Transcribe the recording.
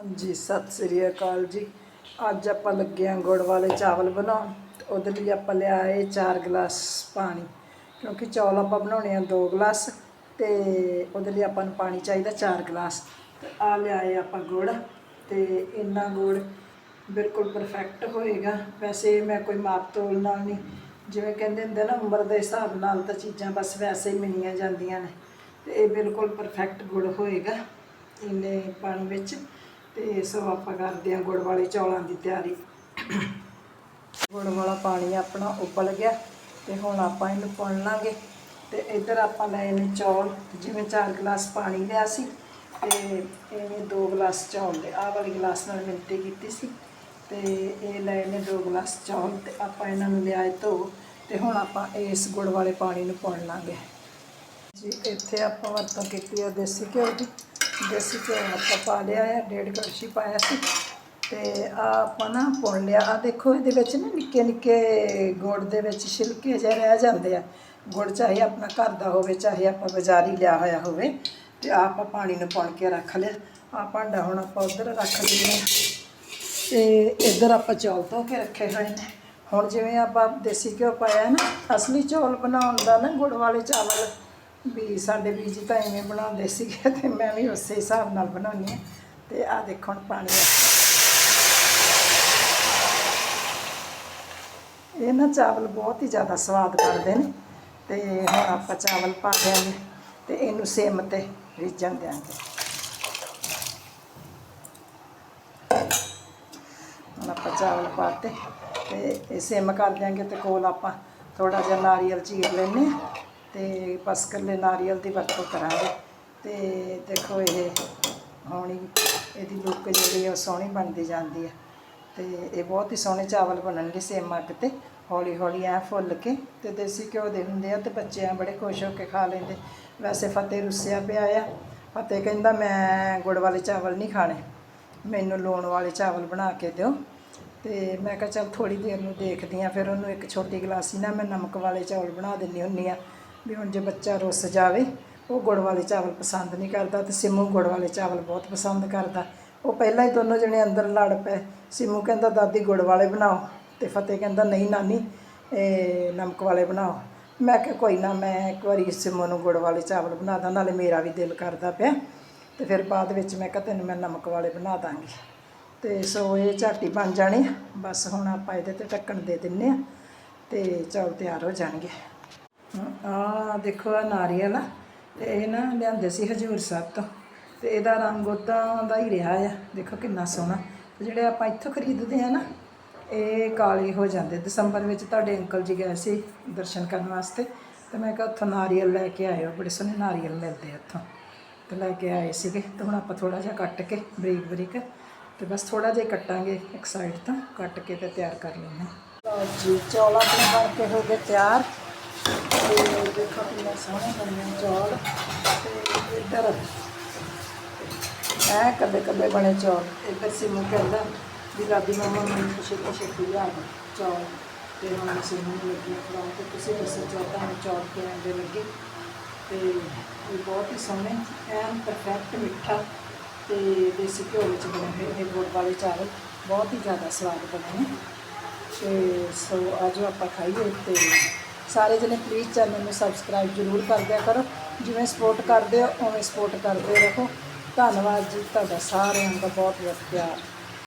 ਹਾਂਜੀ, ਸਤਿ ਸ੍ਰੀ ਅਕਾਲ ਜੀ। ਅੱਜ ਆਪਾਂ ਲੱਗੇ ਆਂ ਗੁੜ ਵਾਲੇ ਚਾਵਲ ਬਣਾਉਣ। ਤੇ ਉਹਦੇ ਲਈ ਆਪਾਂ ਲਿਆਏ 4 ਗਲਾਸ ਪਾਣੀ, ਕਿਉਂਕਿ ਚੌਲ ਆਪਾਂ ਬਣਾਉਣੇ ਆ 2 ਗਲਾਸ ਤੇ ਉਹਦੇ ਲਈ ਆਪਾਂ ਨੂੰ ਪਾਣੀ ਚਾਹੀਦਾ 4 ਗਲਾਸ। ਤੇ ਆ ਲਿਆਏ ਆਪਾਂ ਗੁੜ ਤੇ ਇੰਨਾ ਗੁੜ ਬਿਲਕੁਲ ਪਰਫੈਕਟ ਹੋਏਗਾ। ਵੈਸੇ ਮੈਂ ਕੋਈ ਮਾਪ ਤੋਲ ਨਾਲ ਨਹੀਂ, ਜਿਵੇਂ ਕਹਿੰਦੇ ਹੁੰਦੇ ਨਾ, ਉਮਰ ਦੇ ਹਿਸਾਬ ਨਾਲ ਤਾਂ ਚੀਜ਼ਾਂ ਬਸ ਵੈਸੇ ਹੀ ਮਿਲੀਆਂ ਜਾਂਦੀਆਂ ਨੇ। ਤੇ ਇਹ ਬਿਲਕੁਲ ਪਰਫੈਕਟ ਗੁੜ ਹੋਏਗਾ ਇੰਨੇ ਪਾਣੀ ਵਿੱਚ। ਤੇ ਸੋ ਆਪਾਂ ਕਰਦੇ ਹਾਂ ਗੁੜ ਵਾਲੇ ਚੌਲਾਂ ਦੀ ਤਿਆਰੀ। ਗੁੜ ਵਾਲਾ ਪਾਣੀ ਆਪਣਾ ਉਬਲ ਗਿਆ ਤੇ ਹੁਣ ਆਪਾਂ ਇਹਨੂੰ ਪੁਣ ਲਾਂਗੇ। ਤੇ ਇੱਧਰ ਆਪਾਂ ਲਏ ਨੇ ਚੌਲ, ਜਿਵੇਂ 4 ਗਲਾਸ ਪਾਣੀ ਲਿਆ ਸੀ ਤੇ ਇਹਨੇ 2 ਗਲਾਸ ਚੌਲ ਦੇ, ਆਹ ਵਾਲੀ ਗਲਾਸ ਨਾਲ ਮਿਣਤੀ ਕੀਤੀ ਸੀ। ਤੇ ਇਹ ਲਏ ਨੇ 2 ਗਲਾਸ ਚੌਲ ਤੇ ਆਪਾਂ ਇਹਨਾਂ ਨੂੰ ਲਿਆਏ ਧੋ ਤੇ ਹੁਣ ਆਪਾਂ ਇਸ ਗੁੜ ਵਾਲੇ ਪਾਣੀ ਨੂੰ ਪਾਉਣ ਲਾਂਗੇ। ਜੀ, ਇੱਥੇ ਆਪਾਂ ਵਰਤੋਂ ਕੀਤੀ ਹੈ ਦੇਸੀ ਘਿਓ ਦੀ। ਦੇਸੀ ਘਿਓ ਆਪਾਂ ਪਾ ਲਿਆ ਹੈ ਡੇਢ ਕੜਛੀ ਪਾਇਆ ਸੀ। ਤੇ ਆ ਆਪਾਂ ਨਾ ਪੁਣ ਲਿਆ। ਆ ਦੇਖੋ, ਇਹਦੇ ਵਿੱਚ ਨਾ ਨਿੱਕੇ ਨਿੱਕੇ ਗੁੜ ਦੇ ਵਿੱਚ ਛਿਲਕੇ ਜਿਹੇ ਰਹਿ ਜਾਂਦੇ ਆ। ਗੁੜ ਚਾਹੇ ਆਪਣਾ ਘਰ ਦਾ ਹੋਵੇ, ਚਾਹੇ ਆਪਾਂ ਬਾਜ਼ਾਰੀ ਲਿਆ ਹੋਇਆ ਹੋਵੇ, ਤੇ ਆਹ ਆਪਾਂ ਪਾਣੀ ਨੂੰ ਪੁਣ ਕੇ ਰੱਖ ਲਿਆ। ਆ ਭਾਂਡਾ ਹੁਣ ਆਪਾਂ ਉਧਰ ਰੱਖ ਦਿੰਦੇ ਹਾਂ ਤੇ ਇੱਧਰ ਆਪਾਂ ਚੌਲ ਧੋ ਕੇ ਰੱਖੇ ਹੋਏ ਨੇ। ਹੁਣ ਜਿਵੇਂ ਆਪਾਂ ਦੇਸੀ ਘਿਓ ਪਾਇਆ ਨਾ, ਅਸਲੀ ਚੌਲ ਬਣਾਉਣ ਦਾ ਨਾ ਗੁੜ ਵਾਲੇ ਚਾਵਲ ਵੀ ਸਾਡੇ ਬੀਜੀ ਤਾਂ ਇਵੇਂ ਬਣਾਉਂਦੇ ਸੀਗੇ ਤੇ ਮੈਂ ਵੀ ਉਸੇ ਹਿਸਾਬ ਨਾਲ ਬਣਾਉਣੀ ਆ ਤੇ ਆ ਦੇਖੋ ਹੁਣ ਪਾਣੀ ਆ। ਇਹ ਨਾ ਚਾਵਲ ਬਹੁਤ ਹੀ ਜ਼ਿਆਦਾ ਸਵਾਦ ਬਣਦੇ ਨੇ ਤੇ ਹੁਣ ਆਪਾਂ ਚਾਵਲ ਪਾ ਦਿਆਂਗੇ ਤੇ ਇਹਨੂੰ ਸਿਮ ਤੇ ਰਿੱਝਣ ਦਿਆਂਗੇ। ਹੁਣ ਆਪਾਂ ਚਾਵਲ ਪਾਤੇ ਤੇ ਇਹ ਸਿਮ ਕਰ ਦਿਆਂਗੇ ਤੇ ਕੋਲ ਆਪਾਂ ਥੋੜਾ ਜਿਹਾ ਨਾਰੀਅਲ ਚੀਰ ਲੈਨੇ ਅਤੇ ਤੇ ਬਸ ਇਕੱਲੇ ਨਾਰੀਅਲ ਦੀ ਵਰਤੋਂ ਕਰਾਂਗੇ। ਅਤੇ ਦੇਖੋ ਇਹ ਹੋਣੀ, ਇਹਦੀ ਲੁੱਕ ਜਿਹੜੀ ਆ ਉਹ ਸੋਹਣੀ ਬਣਦੀ ਜਾਂਦੀ ਹੈ ਅਤੇ ਇਹ ਬਹੁਤ ਹੀ ਸੋਹਣੇ ਚਾਵਲ ਬਣਨਗੇ ਸੇਮ ਅੱਗ ਤੇ ਹੌਲੀ ਹੌਲੀ ਐ ਫੁੱਲ ਕੇ ਅਤੇ ਦੇਸੀ ਘਿਓ ਦੇ ਹੁੰਦੇ ਆ ਅਤੇ ਬੱਚੇ ਆ ਬੜੇ ਖੁਸ਼ ਹੋ ਕੇ ਖਾ ਲੈਂਦੇ। ਵੈਸੇ ਫਤਿਹ ਰੁੱਸਿਆ ਪਿਆ ਆ। ਫਤਿਹ ਕਹਿੰਦਾ ਮੈਂ ਗੁੜ ਵਾਲੇ ਚਾਵਲ ਨਹੀਂ ਖਾਣੇ। ਮੈਨੂੰ ਲੂਣ ਵਾਲੇ ਚਾਵਲ ਬਣਾ ਕੇ ਦਿਓ। ਤੇ ਮੈਂ ਕਿਹਾ ਚੱਲ ਥੋੜੀ ਦੇਰ ਨੂੰ ਦੇਖਦੀ ਆ, ਫਿਰ ਉਹਨੂੰ ਇੱਕ ਛੋਟੀ ਗਲਾਸੀ ਨਾ ਮੈਂ ਨਮਕ ਵਾਲੇ ਚੌਲ ਬਣਾ ਦਿੰਦੀ ਹੁੰਨੀ ਆ। ਵੀ ਹੁਣ ਜੇ ਬੱਚਾ ਰੁੱਸ ਜਾਵੇ, ਉਹ ਗੁੜ ਵਾਲੇ ਚਾਵਲ ਪਸੰਦ ਨਹੀਂ ਕਰਦਾ ਤੇ ਸਿਮੂ ਗੁੜ ਵਾਲੇ ਚਾਵਲ ਬਹੁਤ ਪਸੰਦ ਕਰਦਾ। ਉਹ ਪਹਿਲਾਂ ਹੀ ਦੋਨੋਂ ਜਣੇ ਅੰਦਰ ਲੜ ਪਏ। ਸਿਮੂ ਕਹਿੰਦਾ, ਦਾਦੀ, ਗੁੜ ਵਾਲੇ ਬਣਾਓ। ਤੇ ਫਤਿਹ ਕਹਿੰਦਾ, ਨਹੀਂ ਨਾਨੀ, ਇਹ ਨਮਕ ਵਾਲੇ ਬਣਾਓ। ਮੈਂ ਕਿਹਾ, ਕੋਈ ਨਾ, ਮੈਂ ਇੱਕ ਵਾਰੀ ਸਿਮੂ ਨੂੰ ਗੁੜ ਵਾਲੇ ਚਾਵਲ ਬਣਾ ਦਾਂ, ਨਾਲੇ ਮੇਰਾ ਵੀ ਦਿਲ ਕਰਦਾ ਪਿਆ। ਤੇ ਫਿਰ ਬਾਅਦ ਵਿੱਚ ਮੈਂ ਕਿਹਾ, ਤੈਨੂੰ ਮੈਂ ਨਮਕ ਵਾਲੇ ਬਣਾ ਦਾਂਗੀ। ਤੇ ਸੋ ਇਹ ਝਾਟੀ ਬਣ ਜਾਣੀ ਬਸ ਹੁਣ ਆਪਾਂ ਇਹਦੇ ਤੇ ਢੱਕਣ ਦੇ ਦਿੰਨੇ ਆ ਤੇ ਚੌਲ ਤਿਆਰ ਹੋ ਜਾਣਗੇ। ਆ ਦੇਖੋ, ਆ ਨਾਰੀਅਲ ਆ ਤੇ ਇਹ ਨਾ ਲਿਆਂਦੇ ਸੀ ਹਜੂਰ ਸਾਹਿਬ ਤੋਂ। ਤੇ ਇਹਦਾ ਰੰਗ ਉਦਾਂ ਦਾ ਹੀ ਰਿਹਾ ਆ। ਦੇਖੋ ਕਿੰਨਾ ਸੋਹਣਾ। ਤੇ ਜਿਹੜੇ ਆਪਾਂ ਇੱਥੋਂ ਖਰੀਦਦੇ ਆ ਨਾ, ਇਹ ਕਾਲੇ ਹੋ ਜਾਂਦੇ। ਦਸੰਬਰ ਵਿੱਚ ਤੁਹਾਡੇ ਅੰਕਲ ਜੀ ਗਏ ਸੀ ਦਰਸ਼ਨ ਕਰਨ ਵਾਸਤੇ। ਤੇ ਮੈਂ ਕਿਹਾ ਉੱਥੋਂ ਨਾਰੀਅਲ ਲੈ ਕੇ ਆਇਓ। ਬੜੇ ਸੋਹਣੇ ਨਾਰੀਅਲ ਮਿਲਦੇ ਆ ਉੱਥੋਂ। ਤੇ ਲੈ ਕੇ ਆਏ ਸੀਗੇ। ਤੇ ਹੁਣ ਆਪਾਂ ਥੋੜਾ ਜਿਹਾ ਕੱਟ ਕੇ, ਬਰੀਕ ਬਰੀਕ, ਤੇ ਬਸ ਥੋੜਾ ਜਿਹਾ ਕੱਟਾਂਗੇ ਇੱਕ ਸਾਈਡ ਤੋਂ। ਕੱਟ ਕੇ ਤੇ ਤਿਆਰ ਕਰ ਲੈਣਾ ਲਓ ਜੀ, ਚੌਲ ਬਣ ਕੇ ਹੋ ਗਏ ਤਿਆਰ। ਤੇ ਦੇਖੋ ਕਿੰਨੇ ਸੋਹਣੇ ਬਣਿਆ ਚੌਲ ਤੇ ਇੱਧਰ ਐ ਕੱਲੇ ਕੱਲੇ ਬਣੇ ਚੌਲ ਇੱਧਰ ਸਿਮੂ ਕਹਿੰਦਾ ਵੀ ਦਾਦੀ ਮੰਮਾ ਮੈਨੂੰ ਖੁਸ਼ੀ ਖੁਸ਼ੀ ਲਿਆ ਚੌਲ ਤੇ ਹੁਣ ਸਿਮੂ ਨੂੰ ਲੱਗੀ ਖਵਾ ਤੇ ਤੁਸੀਂ ਦੱਸੋ ਚੌਲਾਂ ਨੂੰ ਚੌਲ ਕਿਵੇਂ ਦੇ ਲੱਗੇ ਤੇ ਇਹ ਬਹੁਤ ਹੀ ਸੋਹਣੇ ਐਨ ਪਰਫੈਕਟ ਮਿੱਠਾ ਤੇ ਦੇਸੀ ਘਿਓ ਵਿੱਚ ਬਣੇ ਹੋਏ ਇਹ ਗੁੜ ਵਾਲੇ ਚਾਵਲ ਬਹੁਤ ਹੀ ਜ਼ਿਆਦਾ ਸਵਾਦ ਬਣੇ ਨੇ ਤੇ ਸੋ ਆਜੋ ਆਪਾਂ ਖਾਈਏ ਤੇ ਸਾਰੇ ਜਣੇ ਪਲੀਜ਼ ਚੈਨਲ ਨੂੰ ਸਬਸਕ੍ਰਾਈਬ ਜ਼ਰੂਰ ਕਰ ਦਿਆ ਕਰੋ। ਜਿਵੇਂ ਸਪੋਰਟ ਕਰਦੇ ਹੋ, ਉਵੇਂ ਸਪੋਰਟ ਕਰਦੇ ਰਹੋ। ਧੰਨਵਾਦ ਜੀ ਤੁਹਾਡਾ ਸਾਰਿਆਂ ਦਾ ਬਹੁਤ ਬਹੁਤ ਪਿਆਰ।